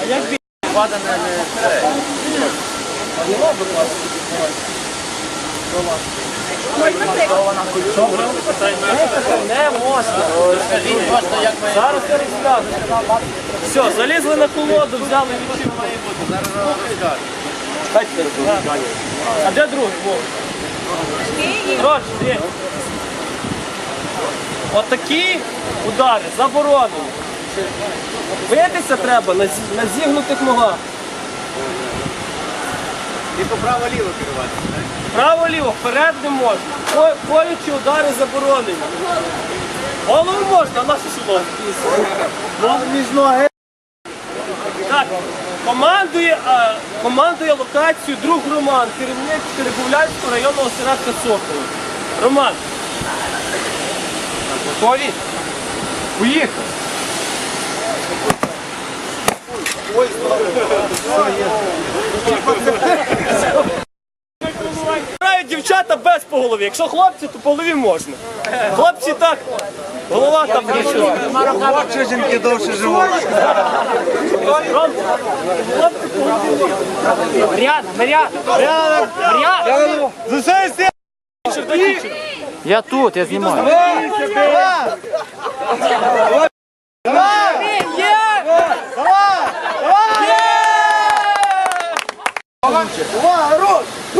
А як бі- Вада не не це. Нема, будь ласка, Не можна. Має Зараз я. Все, залізли на колоду, взяли відчіпку. зараз розкажуть. Хайте А де другий? Коротше, є. Отакі удари заборонені. Битися треба на, зі- на зігнутих ногах. І поправо-ліво керувати. Право-ліво, вперед не можна. Ко- Колючі удари заборонені. Голову можна, а село. Між ноги. Так, командує, а, командує локацію друг Роман, керівник Теребовлянського районного осередка Сокола. Роман. Готові? Поїхали. Грають дівчата без по голові. Якщо хлопці, то по голові можна. Хлопці так. Голова там нічого. Що жінки довше живуть? Хлопці по голові. Мар'яна, Мар'яна, Мар'яна. Тічер. Я тут, я знімаю.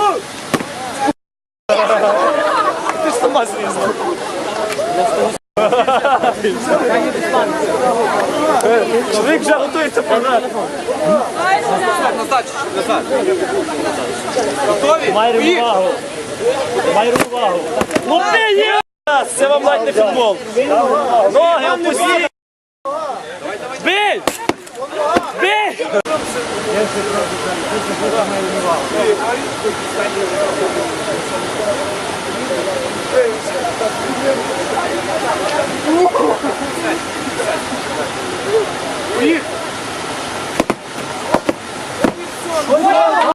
Ти Чоловік вже готується програти. Майри увагу. Майри увагу. Ну ти є! Це вам навіть не футбол. Ноги опустіть. Бій! Бій! Поїхали!